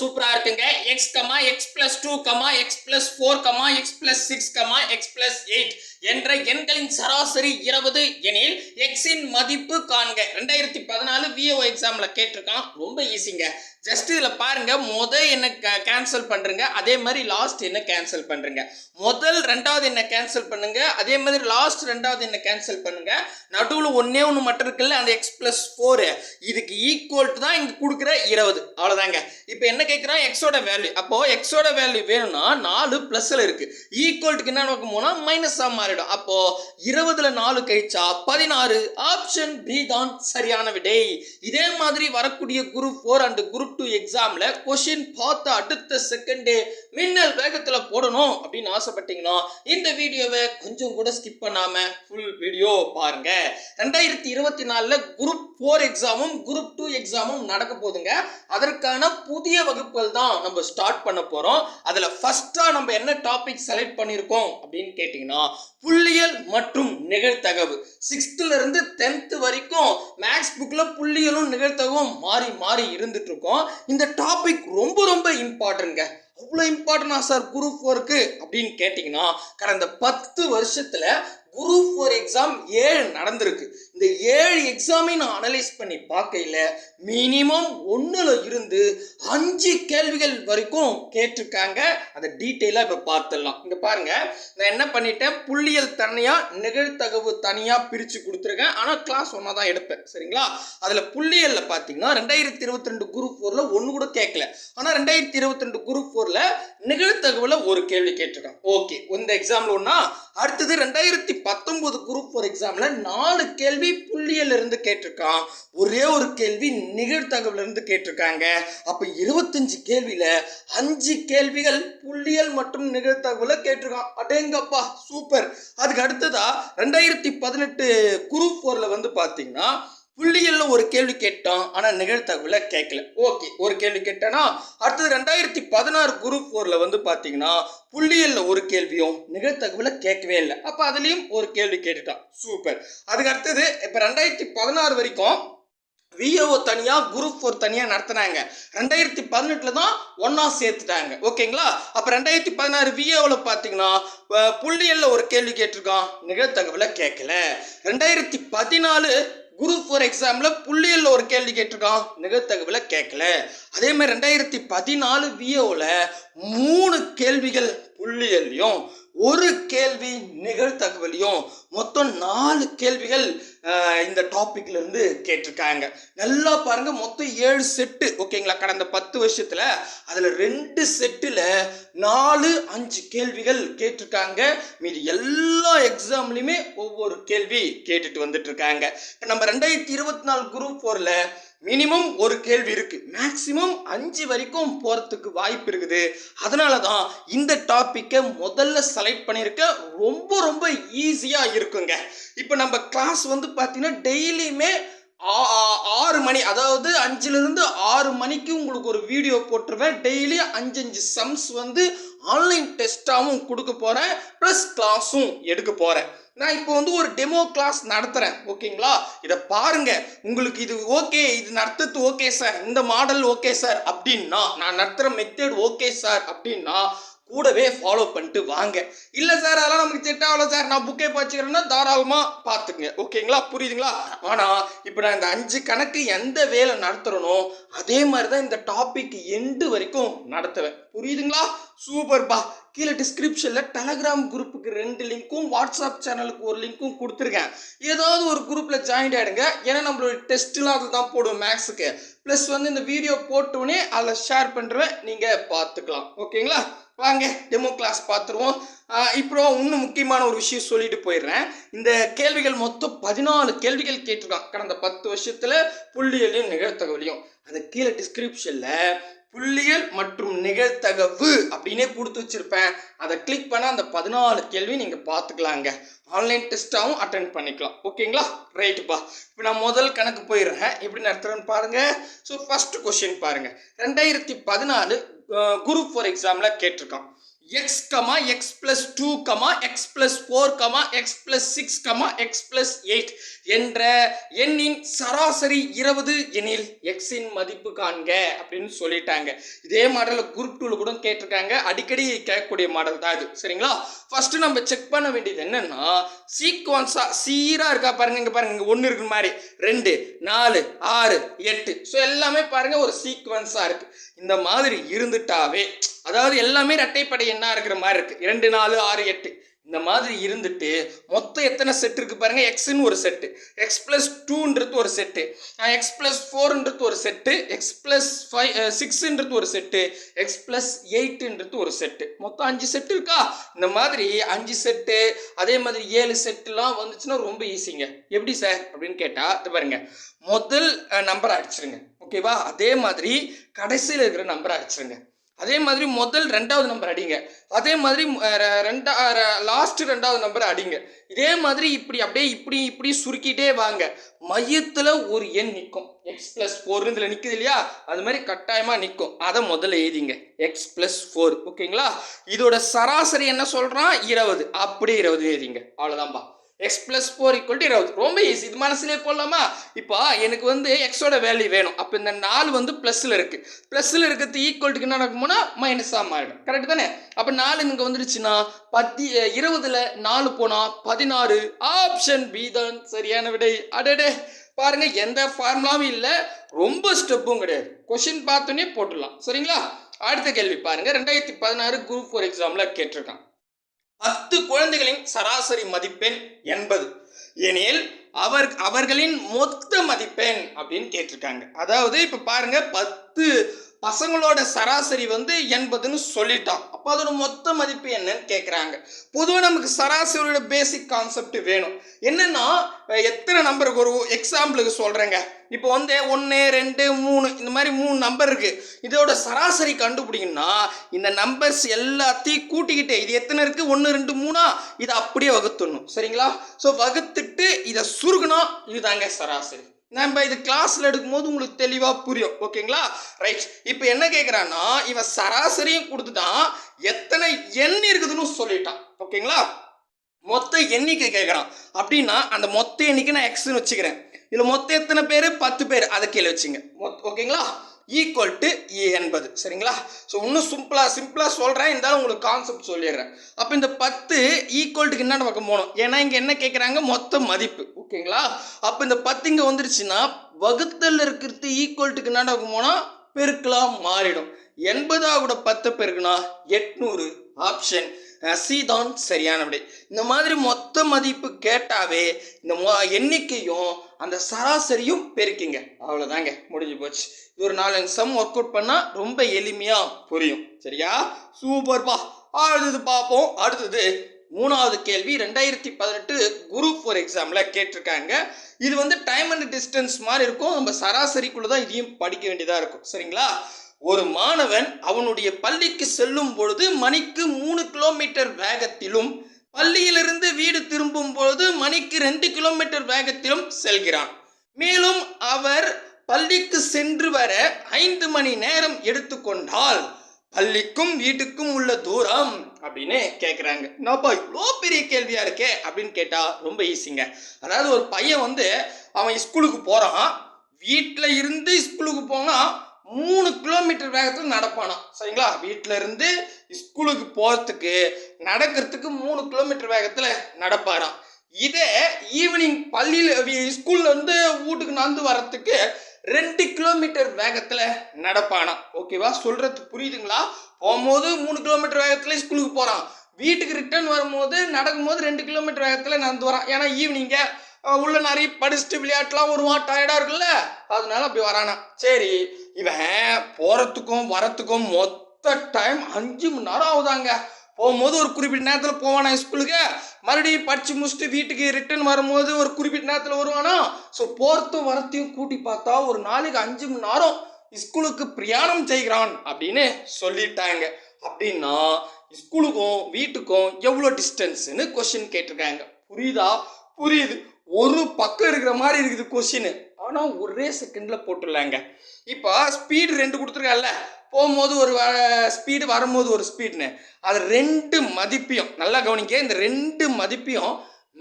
சூப்பரா இருக்குங்க. X comma x plus two comma x plus four comma x plus six comma x plus eight என்ற எண்களின் சராசரி இருபது எனில் எக்ஸின் மதிப்பு காண்க. ரெண்டாயிரத்தி பதினாலு விஓ எக்ஸாம்ல கேட்டிருக்கான். ரொம்ப ஈஸிங்க ஜஸ்ட் இதில் பாருங்க முத என்ன கேன்சல் பண்ணுறங்க அதே மாதிரி லாஸ்ட் என்ன கேன்சல் பண்ணுறங்க முதல் ரெண்டாவது என்ன கேன்சல் பண்ணுங்க அதே மாதிரி லாஸ்ட் ரெண்டாவது என்ன கேன்சல் பண்ணுங்க. நடுவில் ஒன்றே ஒன்று மட்டும் இருக்குல்ல அந்த எக்ஸ் ப்ளஸ் ஃபோரு இதுக்கு ஈக்குவல் தான் இங்கே கொடுக்குற இருபது. அவ்வளோதாங்க இப்போ என்ன கேட்குறான் எக்ஸோட வேல்யூ அப்போ எக்ஸோட வேல்யூ வேணும்னா நாலு ப்ளஸில் இருக்குது ஈக்குவல்ட்டுக்கு என்ன நோக்கம் போனால் மைனஸாக மாறிடும். அப்போது இருபதில் நாலு கழிச்சா பதினாறு. ஆப்ஷன் பி தான் சரியான விடை. இதே மாதிரி வரக்கூடிய group four and group two எக்ஸாமில் கொஷின் பார்த்த அடுத்த செகண்டே மின்னல் வேகத்தில் போடணும் அப்படின்னு ஆசைப்பட்டீங்கன்னா இந்த வீடியோவை கொஞ்சம் கூட ஸ்கிப் பண்ணாமல் ஃபுல் வீடியோ பாருங்க. ரெண்டாயிரத்தி இருபத்தி நாலில் குரூப் ஃபோர் எக்ஸாமும் குரூப் டூ எக்ஸாமும் நடக்க போகுதுங்க. அதற்கான புதிய வகுப்புகள் தான் நம்ம ஸ்டார்ட் பண்ண போகிறோம் அதில் ஃபஸ்ட்டாக நம்ம என்ன டாபிக் செலக்ட் பண்ணியிருக்கோம் அப்படின்னு கேட்டிங்கன்னா புள்ளியல் மற்றும் நிகழ்த்தகவு சிக்ஸ்த்துலேருந்து டென்த்து வரைக்கும் மேக்ஸ் புக்கில் புள்ளியலும் நிகழ்த்தகவும் மாறி மாறி இருந்துட்டு இருக்கோம். இந்த டாபிக் ரொம்ப ரொம்ப இம்பார்ட்டன்ட்ங்க அவ்வளோ இம்பார்ட்டனா சார் குரூப் ஒர்க்கு அப்படின்னு கேட்டிங்கன்னா கடந்த பத்து வருஷத்துல குரூப் ஃபோர் எக்ஸாம் ஏழு நடந்திருக்கு. இந்த ஏழு எக்ஸாமை நான் அனலைஸ் பண்ணி பார்க்கையில் மினிமம் ஒன்றில் இருந்து அஞ்சு கேள்விகள் வரைக்கும் கேட்டிருக்காங்க. அதை டீட்டெயிலாக இப்போ பார்த்துடலாம். இங்கே பாருங்க நான் என்ன பண்ணிட்டேன்? புள்ளியல் தனியாக நிகழ்த்தகவு தனியாக பிரித்து கொடுத்துருக்கேன். ஆனால் கிளாஸ் ஒன்றா தான் எடுப்பேன். சரிங்களா? அதில் புள்ளியலில் பார்த்தீங்கன்னா ரெண்டாயிரத்தி இருபத்தி ரெண்டு குரூப் ஃபோரில் ஒன்று கூட கேட்கல. ஆனால் ரெண்டாயிரத்தி இருபத்தி ரெண்டு குரூப் ஃபோரில் நிகழ்த்தகவில் ஒரு கேள்வி கேட்டிருக்கான். ஓகே இந்த எக்ஸாமில் ஒன்றா அடுத்தது ரெண்டாயிரத்தி பத்தொன்பது குரூப் ஃபோர் எக்ஸாமில் நாலு கேள்வி புள்ளியல் இருந்து கேட்டிருக்கான் ஒரே ஒரு கேள்வி நிகழ்தகவுல இருந்து கேட்டிருக்காங்க. அப்போ இருபத்தஞ்சு கேள்வியில் அஞ்சு கேள்விகள் புள்ளியல் மற்றும் நிகழ்தகவுல கேட்டிருக்கான் அடேங்கப்பா சூப்பர் அதுக்கு அடுத்ததா ரெண்டாயிரத்தி பதினெட்டு குரூப் ஃபோரில் வந்து பார்த்தீங்கன்னா புள்ளியல்ல ஒரு கேள்வி கேட்டான் ஆனால் நிகழ்த்தகவில் கேட்கல. ஓகே ஒரு கேள்வி கேட்டேன்னா அடுத்தது ரெண்டாயிரத்தி பதினாறு குரூப் ஃபோரில் வந்து பார்த்தீங்கன்னா புள்ளியல்ல ஒரு கேள்வியும் நிகழ்த்தகவில் கேட்கவே இல்லை. அப்போ அதுலேயும் ஒரு கேள்வி கேட்டுட்டான். சூப்பர். அதுக்கு அடுத்தது இப்போ ரெண்டாயிரத்தி பதினாறு வரைக்கும் விஏஓ தனியாக குரூப் ஃபோர் தனியாக நடத்துனாங்க. ரெண்டாயிரத்தி பதினெட்டில் தான் ஒன்றா சேர்த்துட்டாங்க. ஓகேங்களா? அப்போ ரெண்டாயிரத்தி பதினாறு விஏஓவில் பார்த்தீங்கன்னா புள்ளியலில் புள்ளியல்ல ஒரு கேள்வி கேட்டிருக்கான் நிகழ்த்தகவில் கேட்கல. ரெண்டாயிரத்தி பதினாலு குரூப் ஃபோர் எக்ஸாமில் புள்ளியல் ஒரு கேள்வி கேட்டிருக்கான். நிகழ்த்தகவில் கேட்கல. அதே மாதிரி ரெண்டாயிரத்தி பதினாலு விஏஓவில் மூணு கேள்விகள் புள்ளியல்லையும் ஒரு கேள்வி நிகழ்த்தகவலையும் மொத்தம் நாலு கேள்விகள் இந்த டாப்பிக்ல இருந்து கேட்டிருக்காங்க. நல்லா பாருங்க மொத்தம் ஏழு செட்டு ஓகேங்களா கடந்த பத்து வருஷத்துல அதுல ரெண்டு செட்டுல நாலு அஞ்சு கேள்விகள் கேட்டிருக்காங்க. மீதி எல்லா எக்ஸாம்லயுமே ஒவ்வொரு கேள்வி கேட்டுட்டு வந்துட்டு இருக்காங்க நம்ம ரெண்டாயிரத்தி இருபத்தி நாலு குரூப் ஃபோர்ல மினிமம் ஒரு கேள்வி இருக்கு. மேக்சிமம் அஞ்சு வரைக்கும் போறதுக்கு வாய்ப்பு இருக்குது. அதனால தான் இந்த டாப்பிக்கை முதல்ல செலக்ட் பண்ணியிருக்க ரொம்ப ரொம்ப ஈஸியா இருக்குங்க. இப்போ நம்ம கிளாஸ் வந்து பார்த்தீங்கன்னா டெய்லியுமே ஆறு மணி அதாவது அஞ்சுலேருந்து ஆறு மணிக்கு உங்களுக்கு ஒரு வீடியோ போட்டுருவேன். டெய்லி அஞ்சு அஞ்சு சம்ஸ் வந்து ஆன்லைன் டெஸ்ட்டாகவும் கொடுக்க போகிறேன் ப்ளஸ் கிளாஸும் எடுக்க போகிறேன் நான் இப்போ வந்து ஒரு டெமோ கிளாஸ் நடத்துகிறேன் ஓகேங்களா? இதை பாருங்க. உங்களுக்கு இது ஓகே இது நடத்துறது ஓகே சார் இந்த மாடல் ஓகே சார் அப்படின்னா நான் நடத்துகிற மெத்தட் ஓகே சார் அப்படின்னா கூடவே ஃபாலோ பண்ணிட்டு வாங்க. இல்லை சார் அதெல்லாம் நமக்கு செட் ஆகல சார் நான் புக்கே பார்த்துக்கிறேன்னா தாராளமாக பார்த்துக்குங்க. ஓகேங்களா புரியுதுங்களா? ஆனால் இப்போ நான் இந்த அஞ்சு கணக்கு எந்த வேலை நடத்துகிறனோ அதே மாதிரி தான் இந்த டாபிக் எண்டு வரைக்கும் நடத்துவேன். புரியுதுங்களா? சூப்பர்ப்பா கீழே டிஸ்கிரிப்ஷனில் டெலகிராம் குரூப்புக்கு ரெண்டு லிங்க்கும் வாட்ஸ்அப் சேனலுக்கு ஒரு லிங்க்கும் கொடுத்துருக்கேன். ஏதாவது ஒரு குரூப்பில் ஜாயின் ஆகிடுங்க ஏன்னா நம்மளோட டெஸ்ட்லாம் அதில் தான் போடுவோம் மேக்ஸுக்கு ப்ளஸ் வந்து இந்த வீடியோ போட்டோன்னே அதில் ஷேர் பண்ணுறேன் நீங்கள் பார்த்துக்கலாம். ஓகேங்களா வாங்க டெமோ கிளாஸ் பார்த்துருவோம். இப்போ இன்னும் முக்கியமான ஒரு விஷயம் சொல்லிட்டு போயிடுறேன். இந்த கேள்விகள் மொத்தம் பதினாலு கேள்விகள் கேட்டிருக்கான். கடந்த பத்து வருஷத்தில் புள்ளியலையும் நிகழ்த்தகவலையும் அந்த கீழே டிஸ்கிரிப்ஷனில் புள்ளியல் மற்றும் நிகழ்த்தகவு அப்படின்னே கொடுத்து வச்சுருப்பேன். அதை கிளிக் பண்ண அந்த பதினாலு கேள்வி நீங்கள் பார்த்துக்கலாங்க. ஆன்லைன் டெஸ்ட்டாகவும் அட்டன் பண்ணிக்கலாம். ஓகேங்களா ரைட்டுப்பா இப்போ நான் முதல் கணக்கு போயிடுறேன். எப்படி நடத்துகிறேன்னு பாருங்கள் ஸோ ஃபஸ்ட்டு கொஷின் பாருங்கள் ரெண்டாயிரத்தி பதினாலு குரூப் ஃபோர் எக்ஸாமில் கேட்டிருக்கான். X comma x plus two comma x plus four comma x plus six comma x plus eight என்ற எண்ணின் சராசரி இருபது எனில் எக்ஸின் மதிப்பு காண்க அப்படின்னு சொல்லிட்டாங்க. இதே மாடலில் குரூப் டூவில் கூட கேட்டிருக்காங்க. அடிக்கடி கேட்கக்கூடிய மாடல் தான் இது. சரிங்களா? ஃபர்ஸ்ட் நம்ம செக் பண்ண வேண்டியது என்னன்னா சீக்வன்ஸாக சீராக இருக்கா பாருங்க இங்கே பாருங்க இங்கே ஒன்று இருக்கிற மாதிரி. ரெண்டு நாலு ஆறு எட்டு. ஸோ எல்லாமே பாருங்க ஒரு சீக்வன்ஸாக இருக்குது இந்த மாதிரி இருந்துட்டாவே அதாவது எல்லாமே ரெட்டைப்படை எண்ணா இருக்கிற மாதிரி இருக்கு. இரண்டு நாலு ஆறு எட்டு. இந்த மாதிரி இருந்துட்டு மொத்தம் எத்தனை செட் இருக்கு பாருங்க. எக்ஸ்னு ஒரு செட்டு எக்ஸ் பிளஸ் டூன்றது ஒரு செட்டு எக்ஸ் பிளஸ் ஃபோர்ன்றது ஒரு செட்டு எக்ஸ் பிளஸ் ஃபைவ் சிக்ஸ்ன்றது ஒரு செட்டு எக்ஸ் பிளஸ் எயிட்டுன்றது ஒரு செட்டு மொத்தம் அஞ்சு செட்டு இருக்கா? இந்த மாதிரி அஞ்சு செட்டு அதே மாதிரி ஏழு செட்டுலாம் வந்துச்சுன்னா ரொம்ப ஈஸிங்க எப்படி சார் அப்படின்னு கேட்டால் இது பாருங்க. முதல் நம்பர் அடிச்சிருங்க. ஓகேவா அதே மாதிரி கடைசியில் இருக்கிற நம்பரை அடிச்சிருங்க. அதே மாதிரி முதல் ரெண்டாவது நம்பர் அடிங்க. அதே மாதிரி ர- ரெண்டா லாஸ்ட் ரெண்டாவது நம்பர் அடிங்க. இதே மாதிரி இப்படி அப்படியே இப்படி இப்படி சுருக்கிட்டே வாங்க. மையத்தில் ஒரு எண் நிற்கும். எக்ஸ் ப்ளஸ் ஃபோர்னு இதில் நிற்குது இல்லையா? அது மாதிரி கட்டாயமாக நிற்கும். அதை முதல்ல எழுதிங்க. எக்ஸ் ப்ளஸ் ஃபோர் ஓகேங்களா? இதோட சராசரி என்ன சொல்கிறான் இருபது. அப்படியே இருபது எழுதிங்க. அவ்வளோதான்பா x plus four equal to இருபது. ரொம்ப ஈஸி இது மனசுலேயே போடலாமா? இப்போ எனக்கு வந்து எக்ஸோட வேல்யூ வேணும். அப்போ இந்த நாலு வந்து ப்ளஸில் இருக்குது ப்ளஸில் இருக்கிறது ஈக்குவல்ட்டுக்கு என்ன நடக்கும்னா மைனஸாக மாறிடும். கரெக்ட் தானே? அப்போ நாலு இங்கே வந்துடுச்சுன்னா பத்தி இருபதில் நாலு போனால் பதினாறு. ஆப்ஷன் பி தான். சரியான விடை. அடடே. பாருங்கள் எந்த ஃபார்முலாவும் இல்லை. ரொம்ப ஸ்டெப்பும் கிடையாது. கொஷின் பார்த்தோன்னே போட்டுடலாம். சரிங்களா? அடுத்த கேள்வி பாருங்க. ரெண்டாயிரத்தி பதினாறு குரூப் ஃபோர் எக்ஸாமில் கேட்டிருக்கான். பத்து குழந்தைகளின் சராசரி மதிப்பெண் எண்பது எனில் அவர் அவர்களின் மொத்த மதிப்பெண் அப்படின்னு கேட்டிருக்காங்க. அதாவது இப்போ பாருங்க பத்து பசங்களோட சராசரி வந்து எண்பதுன்னு சொல்லிட்டான். அப்போ அதோட மொத்த மதிப்பு என்னன்னு கேட்குறாங்க பொதுவாக நமக்கு சராசரியோட பேசிக் கான்செப்ட் வேணும். என்னன்னா எத்தனை நம்பருக்கு ஒரு எக்ஸாம்பிளுக்கு சொல்கிறேங்க இப்போ வந்து ஒன்று ரெண்டு மூணு இந்த மாதிரி மூணு நம்பர் இருக்குது இதோட சராசரி கண்டுபிடிங்கன்னா இந்த நம்பர்ஸ் எல்லாத்தையும் கூட்டிக்கிட்டு இது எத்தனை இருக்குது ஒன்று ரெண்டு மூணா? இதை அப்படியே வகுத்துடணும். சரிங்களா? ஸோ வகுத்துட்டு இதை சுருகுனா இதுதாங்க சராசரி. நம்ம இது கிளாஸில் எடுக்கும்போது உங்களுக்கு தெளிவாக புரியும். ஓகேங்களா? ரைட் இப்போ என்ன கேட்குறான்னா இவன் சராசரியும் கொடுத்துட்டான். எத்தனை எண் இருக்குதுன்னு சொல்லிட்டான். ஓகேங்களா? மொத்த எண்ணிக்கை கேட்குறான் அப்படின்னா அந்த மொத்த எண்ணிக்கை நான் எக்ஸ்னு வச்சுக்கிறேன். இதில் மொத்தம் எத்தனை பேர்? பத்து பேர். அதை கீழே வச்சுங்க. மொத் ஓகேங்களா? ஈக்குவல் டு எண்பது சரிங்களா? ஸோ இன்னும் சிம்பிளாக சிம்பிளாக சொல்கிறேன் இருந்தாலும் உங்களுக்கு கான்செப்ட் சொல்லிடுறேன். அப்போ இந்த பத்து ஈக்குவல்ட்டுக்கு என்ன பக்கம் போகணும்? ஏன்னா இங்கே என்ன கேட்குறாங்க மொத்த மதிப்பு. ஓகேங்களா? அப்போ இந்த பத்து இங்கே வந்துருச்சுன்னா வகுத்தல் இருக்கிறது ஈக்குவல்ட்டுக்கு என்ன பக்கம் போனால் பெருக்கலாம் மாறிடும். எண்பதாவோட கூட பத்து பெருக்குனா எட்நூறு. ஆப்ஷன் சி தான் சரியான விடை. இந்த மாதிரி மொத்த மதிப்பு கேட்டாவே இந்த மொ எண்ணிக்கையும் அந்த சராசரியும் பெருக்கிங்க. அவ்வளோதாங்க முடிஞ்சு போச்சு. இது ஒரு நாலஞ்சு சம் ஒர்க் அவுட் பண்ணால் ரொம்ப எளிமையாக புரியும். சரியா? சூப்பர்ப்பா அடுத்தது பார்ப்போம். அடுத்தது மூணாவது கேள்வி. ரெண்டாயிரத்தி பதினெட்டு குரூப் ஃபோர் எக்ஸாமில் கேட்டிருக்காங்க. இது வந்து டைம் அண்ட் டிஸ்டன்ஸ் மாதிரி இருக்கும். நம்ம சராசரிக்குள்ளே தான் இதையும் படிக்க வேண்டியதாக இருக்கும். சரிங்களா? ஒரு மாணவன் அவனுடைய பள்ளிக்கு செல்லும் பொழுது மணிக்கு மூணு கிலோமீட்டர் வேகத்திலும் பள்ளியிலிருந்து வீடு திரும்பும் பொழுது மணிக்கு ரெண்டு கிலோமீட்டர் வேகத்திலும் செல்கிறான். மேலும் அவர் பள்ளிக்கு சென்று வர ஐந்து மணி நேரம் எடுத்துக்கொண்டால் பள்ளிக்கும் வீட்டுக்கும் உள்ள தூரம் அப்படின்னு கேட்குறாங்க என்னப்பா இவ்வளோ பெரிய கேள்வியா இருக்கே அப்படின்னு கேட்டால் ரொம்ப ஈஸிங்க. அதாவது ஒரு பையன் வந்து அவன் ஸ்கூலுக்கு போகிறான் வீட்டில் இருந்து ஸ்கூலுக்கு போனால் மூணு கிலோமீட்டர் வேகத்தில் நடப்பானாம். சரிங்களா? வீட்டில் இருந்து ஸ்கூலுக்கு போகிறதுக்கு நடக்கிறதுக்கு மூணு கிலோமீட்டர் வேகத்தில் நடப்பாராம் இதே ஈவினிங் பள்ளியில் ஸ்கூல்ல வந்து வீட்டுக்கு நடந்து வர்றதுக்கு ரெண்டு கிலோமீட்டர் வேகத்தில் நடப்பானாம். ஓகேவா? சொல்றது புரியுதுங்களா? போகும்போது மூணு கிலோமீட்டர் வேகத்தில் ஸ்கூலுக்கு போகிறான் வீட்டுக்கு ரிட்டர்ன் வரும்போது நடக்கும்போது ரெண்டு கிலோமீட்டர் வேகத்தில் நடந்து வரான். ஏன்னா ஈவினிங்க உள்ள நிறைய படிச்சுட்டு விளையாட்டுலாம் வருவான். டயர்டாக இருக்குல்ல அதனால அப்படி வரானா சரி இவன் போகிறதுக்கும் வரத்துக்கும் மொத்த டைம் அஞ்சு மணி நேரம் ஆகுதாங்க. போகும்போது ஒரு குறிப்பிட்ட நேரத்தில் போவானா ஸ்கூலுக்கு மறுபடியும் படித்து முடிச்சுட்டு வீட்டுக்கு ரிட்டர்ன் வரும்போது ஒரு குறிப்பிட்ட நேரத்தில் வருவானா? ஸோ போகிறதும் வரத்தையும் கூட்டி பார்த்தா ஒரு நாளைக்கு அஞ்சு மணி நேரம் ஸ்கூலுக்கு பிரயாணம் செய்கிறான் அப்படின்னு சொல்லிட்டாங்க. அப்படின்னா ஸ்கூலுக்கும் வீட்டுக்கும் எவ்வளோ டிஸ்டன்ஸ்னு கொஷின் கேட்டிருக்காங்க. புரியுதா? புரியுது. ஒரு பக்கம் இருக்கிற மாதிரி இருக்குது கொஷின் ஆனால் ஒரே செகண்டில் போட்டுடலாங்க. இப்போ ஸ்பீடு ரெண்டு கொடுத்துருக்கால போகும்போது ஒரு ஸ்பீடு வரும்போது ஒரு ஸ்பீடுன்னு அது ரெண்டு மதிப்பையும் நல்லா கவனிக்க இந்த ரெண்டு மதிப்பையும்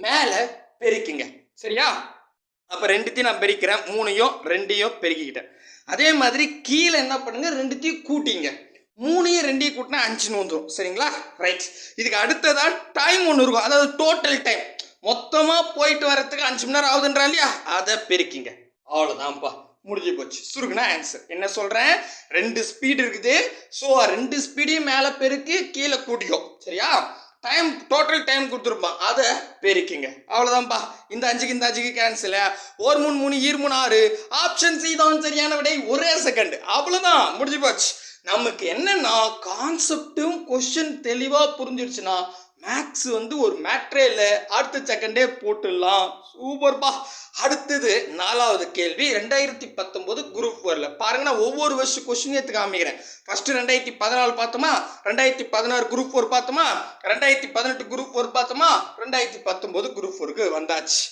மேலே பெருக்கிங்க. சரியா? அப்போ ரெண்டுத்தையும் நான் பெருக்கிறேன். மூணையும் ரெண்டையும் பெருக்கிக்கிட்டேன். அதே மாதிரி கீழே என்ன பண்ணுங்க ரெண்டுத்தையும் கூட்டிங்க. மூணையும் ரெண்டையும் கூட்டினா அஞ்சுன்னு வந்துடும் சரிங்களா? ரைட் இதுக்கு அடுத்ததா டைம் ஒன்று இருக்கும். அதாவது டோட்டல் டைம் மொத்தமாக போயிட்டு வரதுக்கு அஞ்சு மணி நேரம் ஆகுதுன்றா இல்லையா? அதை பெருக்கிங்க. அவ்வளோதான்ப்பா முடிஞ்சு போச்சு. சுருக்குனா ஆன்சர் என்ன சொல்கிறேன் ரெண்டு ஸ்பீடு இருக்குது. ஸோ ரெண்டு ஸ்பீடையும் மேலே பெருக்கி கீழே கூட்டிக்கும். சரியா? டைம் டோட்டல் டைம் கொடுத்துருப்பான். அதை பெருக்கிங்க. அவ்வளோதான்ப்பா இந்த அஞ்சுக்கு இந்த அஞ்சுக்கு கேன்சல் ஒரு மூணு மூணு ஈர் மூணு ஆறு. ஆப்ஷன் சி தான் சரியான விடை. ஒரே செகண்ட் அவ்வளோதான் முடிஞ்சு போச்சு. நமக்கு என்னன்னா கான்செப்டும் கொஷின் தெளிவாக புரிஞ்சிருச்சுன்னா மேக்ஸ் வந்து ஒரு மேட்ரே இல்லை. அடுத்த செகண்டே போட்டுடலாம். சூப்பர்பா அடுத்தது நாலாவது கேள்வி. ரெண்டாயிரத்தி பத்தொம்போது குரூப் வரல பாருங்க நான் ஒவ்வொரு வருஷம் கொஸ்டின் எடுத்து காமிக்கிறேன். ஃபர்ஸ்ட் ரெண்டாயிரத்தி பதினாலு பார்த்தோமா? ரெண்டாயிரத்தி பதினாறு குரூப் ஃபோர் பார்த்தோமா? ரெண்டாயிரத்தி பதினெட்டு குரூப் ஃபோர் பார்த்தோமா? ரெண்டாயிரத்தி பத்தொம்போது குரூப் ஃபோருக்கு வந்தாச்சு.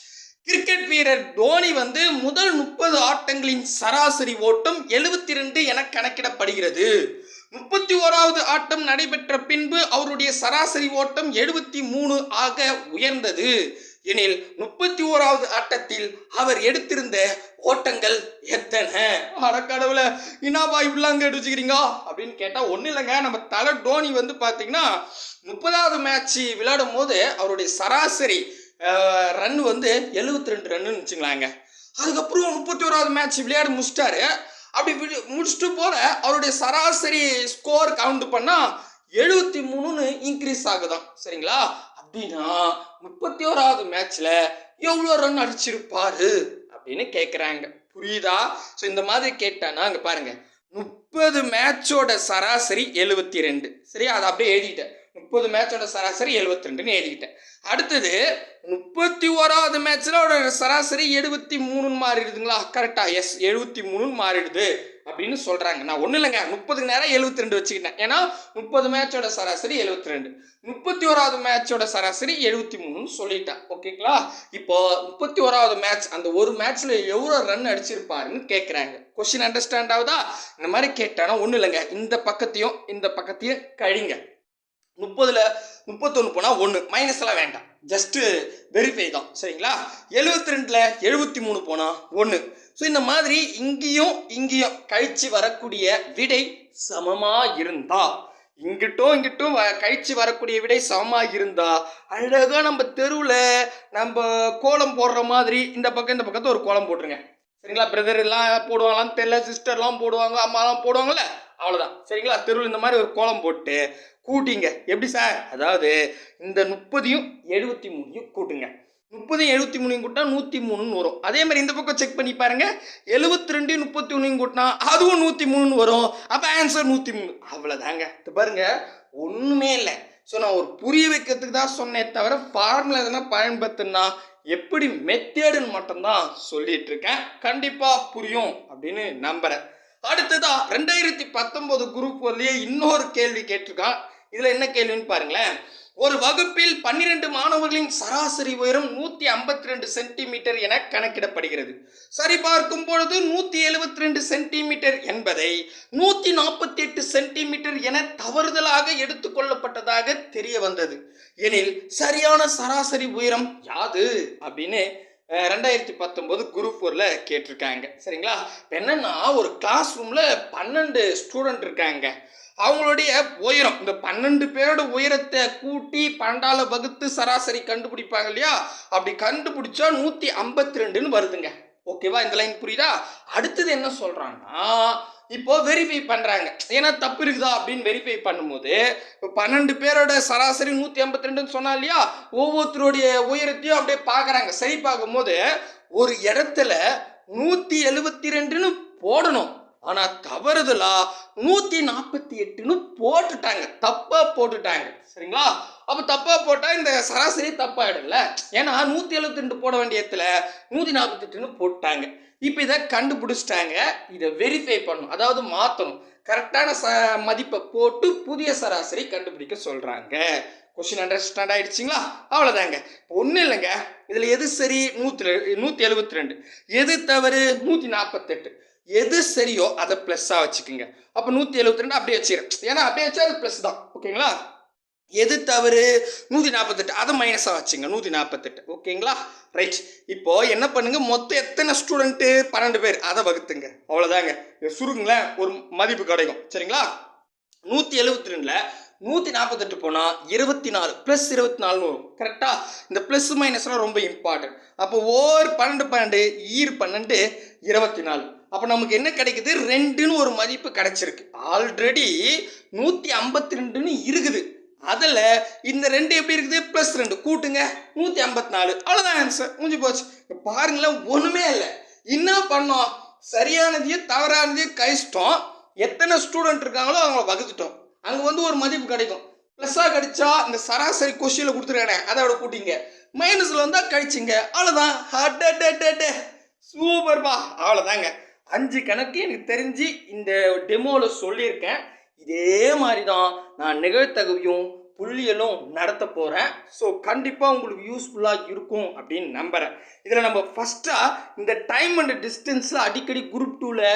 கிரிக்கெட் வீரர் தோனி வந்து முதல் முப்பது ஆட்டங்களின் சராசரி ஓட்டம் எழுபத்தி ரெண்டு என கணக்கிடப்படுகிறது. முப்பத்தி ஓராவது ஆட்டம் நடைபெற்ற பின்பு அவருடைய சராசரி ஓட்டம் எழுபத்தி மூணு ஆக உயர்ந்தது. எனில் முப்பத்தி ஓராவது ஆட்டத்தில் அவர் எடுத்திருந்த ஓட்டங்கள் எத்தனை? அடக்கடவுல இனாபா இப்படிலாம் கேட்டு வச்சுக்கிறீங்க? அப்படின்னு கேட்டால் ஒன்றும் இல்லைங்க. நம்ம தலை டோனி வந்து பார்த்தீங்கன்னா முப்பதாவது மேட்ச்சு விளையாடும் போது அவருடைய சராசரி ரன் வந்து எழுபத்தி ரெண்டு ரன்னு வச்சுங்களாங்க அதுக்கப்புறம் முப்பத்தி ஓராவது மேட்ச் விளையாட முடிச்சிட்டாரு. அப்படி விடு- முடிச்சுட்டு போல அவருடைய சராசரி ஸ்கோர் கவுண்ட் பண்ணா எழுபத்தி மூணுன்னு இன்க்ரீஸ் ஆகுதான் சரிங்களா? அப்படின்னா முப்பத்தி ஓராவது மேட்ச்ல எவ்வளோ ரன் அடிச்சிருப்பாரு அப்படின்னு கேட்குறாங்க புரியுதா? ஸோ இந்த மாதிரி கேட்டானா அங்கே பாருங்க. முப்பது மேட்சோட சராசரி எழுபத்தி ரெண்டு. சரியா? அதை அப்படியே எழுதிட்டேன். முப்பது மேட்சோட சராசரி எழுபத்தி ரெண்டுன்னு எழுதிக்கிட்டேன். அடுத்தது முப்பத்தி ஓராவது மேட்ச்சில் அவரோட சராசரி எழுபத்தி மூணுன்னு மாறிடுதுங்களா? கரெக்டாக எஸ் எழுபத்தி மூணுன்னு மாறிடுது அப்படின்னு சொல்கிறாங்க நான் ஒன்றும் இல்லைங்க முப்பதுக்கு நேரம் எழுபத்தி ரெண்டு வச்சுக்கிட்டேன். ஏன்னா முப்பது மேட்சோட சராசரி எழுபத்தி ரெண்டு முப்பத்தி ஓராவது மேட்சோட சராசரி எழுபத்தி மூணுன்னு சொல்லிட்டேன். ஓகேங்களா? இப்போ முப்பத்தி ஓராவது மேட்ச் அந்த ஒரு மேட்ச்சில் எவ்வளோ ரன் அடிச்சிருப்பாருன்னு கேட்குறாங்க கொஸ்டின் அண்டர்ஸ்டாண்ட் ஆகுதா? இந்த மாதிரி கேட்டானா ஒன்றும் இல்லைங்க. இந்த பக்கத்தையும் இந்த பக்கத்தையும் கழிங்க. முப்பதில் முப்பத்தொன்று போனால் ஒன்று மைனஸ் எல்லாம் வேண்டாம். ஜஸ்ட்டு வெரிஃபை தான். சரிங்களா? எழுபத்தி ரெண்டில் எழுபத்தி மூணு போனால் ஒன்று ஸோ இந்த மாதிரி இங்கேயும் இங்கேயும் கழிச்சு வரக்கூடிய விடை சமமாக இருந்தா இங்கிட்டும் இங்கிட்டும் வ- கழிச்சு வரக்கூடிய விடை சமமாக இருந்தா அழகாக நம்ம தெருவில் நம்ம கோலம் போடுற மாதிரி இந்த பக்கம் இந்த பக்கத்தை ஒரு கோலம் போட்டுருங்க. சரிங்களா? பிரதர் எல்லாம் போடுவாங்களான்னு தெரியல சிஸ்டர்லாம் போடுவாங்க அம்மாலாம் போடுவாங்கல்ல? அவ்வளோதான் சரிங்களா? தெருவில் இந்த மாதிரி ஒரு கோலம் போட்டு கூட்டிங்க. எப்படி சார்? அதாவது இந்த முப்பதையும் எழுபத்தி மூணையும் கூட்டுங்க. முப்பதையும் எழுபத்தி மூணையும் கூட்டினா நூற்றி மூணுன்னு வரும். அதே மாதிரி இந்த பக்கம் செக் பண்ணி பாருங்க. எழுபத்தி ரெண்டு முப்பத்தி ஒன்றையும் கூட்டினா அதுவும் நூற்றி மூணுன்னு வரும். அப்போ ஆன்சர் நூற்றி மூணு. அவ்வளோதாங்க இது பாருங்க. ஒன்றுமே இல்லை. ஸோ நான் ஒரு புரிய வைக்கிறதுக்கு தான் சொன்னேன் தவிர ஃபார்முலா எதனா பயன்படுத்தினா எப்படி மெத்தேடுன்னு மட்டும்தான் சொல்லிட்டு இருக்கேன். கண்டிப்பாக புரியும் அப்படின்னு நம்புகிறேன் அடுத்ததா ரெண்டாயிரத்தி பத்தொன்பது குரூப் வழியே இன்னொரு கேள்வி கேட்டிருக்கான். இதுல என்ன கேள்வின்னு பாருங்களேன். ஒரு வகுப்பில் பன்னிரண்டு மாணவர்களின் சராசரி உயரம் நூத்தி ஐம்பத்தி ரெண்டு சென்டிமீட்டர் என கணக்கிடப்படுகிறது. சரிபார்க்கும் பொழுது நூத்தி எழுபத்தி ரெண்டு சென்டிமீட்டர் என்பதை நூத்தி நாற்பத்தி எட்டு சென்டிமீட்டர் என தவறுதலாக எடுத்துக்கொள்ளப்பட்டதாக தெரிய வந்தது. எனில் சரியான சராசரி உயரம் யாது? அப்படின்னு ரெண்டாயிரத்தி பத்தொம்போது குரூப் ஃபோரில் கேட்டிருக்காங்க. சரிங்களா? இப்போ என்னென்னா ஒரு கிளாஸ் ரூமில் பன்னெண்டு ஸ்டூடெண்ட் இருக்காங்க. அவங்களுடைய உயரம் இந்த பன்னெண்டு பேரோட உயரத்தை கூட்டி பன்னெண்டால வகுத்து சராசரி கண்டுபிடிப்பாங்க இல்லையா? அப்படி கண்டுபிடிச்சா நூற்றி ஐம்பத்தி ரெண்டுன்னு வருதுங்க. ஓகேவா இந்த லைன் புரியுதா? அடுத்தது என்ன சொல்கிறாங்கன்னா இப்போ வெரிஃபை பண்ணுறாங்க ஏன்னா தப்பு இருக்குதா அப்படின்னு வெரிஃபை பண்ணும்போது பன்னெண்டு பேரோட சராசரி நூற்றி ஐம்பத்தி ரெண்டுன்னு சொன்னா இல்லையா? ஒவ்வொருத்தருடைய உயரத்தையும் அப்படியே பார்க்குறாங்க. சரி பார்க்கும்போது ஒரு இடத்துல நூற்றி எழுபத்தி ரெண்டுன்னு போடணும். ஆனால் தவறுதலா நூற்றி நாற்பத்தி எட்டுன்னு போட்டுட்டாங்க. தப்பாக போட்டுட்டாங்க. சரிங்களா? அப்போ தப்பாக போட்டால் இந்த சராசரி தப்பாயிடும்ல. ஏன்னா நூற்றி எழுபத்தி ரெண்டு போட வேண்டிய இடத்துல நூற்றி நாற்பத்தி எட்டுன்னு போட்டாங்க. இப்போ இதை கண்டுபிடிச்சிட்டாங்க. இதை வெரிஃபை பண்ணணும். அதாவது மாற்றணும் கரெக்டான ச மதிப்பை போட்டு புதிய சராசரி கண்டுபிடிக்க சொல்கிறாங்க கொஸ்டின் அண்டர்ஸ்டாண்ட் ஆகிடுச்சிங்களா அவ்வளோதாங்க ஒன்றும் இல்லைங்க. இதில் எது சரி? நூற்றி நூற்றி எழுபத்தி ரெண்டு. எது தவறு? நூற்றி நாற்பத்தெட்டு எது சரியோ அதை ப்ளஸ்ஸாக வச்சுக்கோங்க. அப்போ நூற்றி எழுபத்தி ரெண்டு அப்படியே வச்சுக்கிறேன். ஏன்னா அப்படியே வச்சா அது ப்ளஸ் தான். ஓகேங்களா? எது தவறு? நூற்றி நாற்பத்தெட்டு அதை மைனஸாக வச்சுங்க. நூற்றி நாற்பத்தெட்டு ஓகேங்களா? ரைட் இப்போ என்ன பண்ணுங்க? மொத்தம் எத்தனை ஸ்டூடெண்ட்டு பன்னெண்டு பேர். அதை வகுத்துங்க. அவ்வளோதாங்க சுருங்களேன் ஒரு மதிப்பு கிடைக்கும். சரிங்களா? நூற்றி எழுபத்தி ரெண்டில் நூற்றி நாற்பத்தெட்டு போனால் இருபத்தி நாலு ப்ளஸ் இருபத்தி நாலுன்னு வரும் கரெக்டாக இந்த ப்ளஸ் மைனஸ்லாம் ரொம்ப இம்பார்ட்டன்ட் அப்போ ஓர் பன்னெண்டு பன்னெண்டு ஈர் பன்னெண்டு இருபத்தி நாலு அப்போ நமக்கு என்ன கிடைக்குது? ரெண்டுன்னு ஒரு மதிப்பு கிடைச்சிருக்கு. ஆல்ரெடி நூற்றி ஐம்பத்தி ரெண்டுன்னு இருக்குது. அதில் இந்த ரெண்டு எப்படி இருக்குது? ப்ளஸ் ரெண்டு. கூட்டுங்க. நூற்றி ஐம்பத்தி நாலு. அவ்வளோதான் ஆன்சர் முடிஞ்சு போச்சு. பாருங்களேன் ஒன்றுமே இல்லை. என்ன பண்ணோம்? சரியானதையும் தவறானதையும் கழிச்சிட்டோம். எத்தனை ஸ்டூடெண்ட் இருக்காங்களோ அவங்கள வகுத்துட்டோம். அங்கே வந்து ஒரு மதிப்பு கிடைக்கும். ப்ளஸ்ஸாக கிடைச்சா இந்த சராசரி கொஷியில் கொடுத்துருக்கானே அதோட கூட்டிங்க. மைனஸில் வந்தால் கழிச்சிங்க. அவ்வளோதான் அடடடடட. சூப்பர்பா அவ்வளோதாங்க அஞ்சு கணக்கு எனக்கு தெரிஞ்சு இந்த டெமோவில் சொல்லியிருக்கேன். இதே மாதிரி தான் நான் நிகழ்த்தகவையும் புள்ளியலும் நடத்த போகிறேன் ஸோ கண்டிப்பாக உங்களுக்கு யூஸ்ஃபுல்லாக இருக்கும் அப்படின்னு நம்புகிறேன் இதில் நம்ம ஃபஸ்ட்டாக இந்த டைம் அண்ட் டிஸ்டன்ஸில் அடிக்கடி குரூப் டூவில்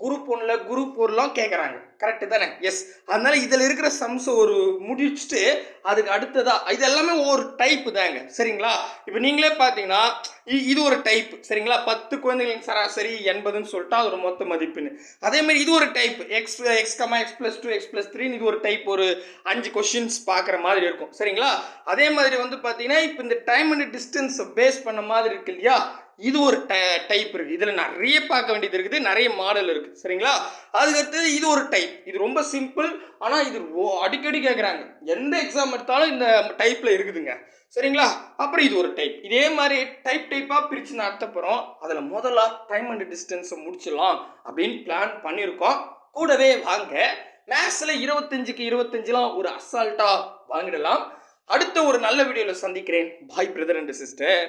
குரூப் ஒன்றில் குரூப் ஃபோர்லாம் கேட்குறாங்க கரெக்டு தானே? எஸ் அதனால இதில் இருக்கிற சம்ஸை ஒரு முடிச்சுட்டு அதுக்கு அடுத்ததா இது எல்லாமே ஒரு டைப்பு தாங்க. சரிங்களா? இப்போ நீங்களே பார்த்தீங்கன்னா இ- இது ஒரு டைப் சரிங்களா? பத்து குழந்தைகளின் சராசரி எண்பதுன்னு சொல்லிட்டு அது ஒரு மொத்த மதிப்புன்னு. அதே மாதிரி இது ஒரு type x x comma x plus two x plus த்ரீன்னு இது ஒரு டைப் ஒரு அஞ்சு கொஷின்ஸ் பார்க்குற மாதிரி இருக்கும். சரிங்களா? அதே மாதிரி வந்து பார்த்தீங்கன்னா இப்போ இந்த டைம் அண்ட் டிஸ்டன்ஸை பேஸ் பண்ண மாதிரி இருக்கு இல்லையா? இது ஒரு டைப் இருக்குது இதில் நிறைய பார்க்க வேண்டியது இருக்குது. நிறைய மாடல் இருக்குது சரிங்களா? அதுக்கடுத்தது இது ஒரு டைப் இது ரொம்ப சிம்பிள் ஆனால் இது அடிக்கடி கேட்குறாங்க எந்த எக்ஸாம் எடுத்தாலும் இந்த டைப்பில் இருக்குதுங்க. சரிங்களா? அப்புறம் இது ஒரு டைப் இதே மாதிரி டைப் டைப்பாக பிரித்து நடத்த போகிறோம் அதில் முதல்ல டைம் அண்ட் டிஸ்டன்ஸை முடிச்சிடலாம் அப்படின்னு பிளான் பண்ணியிருக்கோம். கூடவே வாங்க மேக்ஸில் இருபத்தஞ்சுக்கு இருபத்தஞ்சுலாம் ஒரு அசால்ட்டாக வாங்கிடலாம். அடுத்த ஒரு நல்ல வீடியோவில் சந்திக்கிறேன். பாய் பிரதர் அண்ட் சிஸ்டர்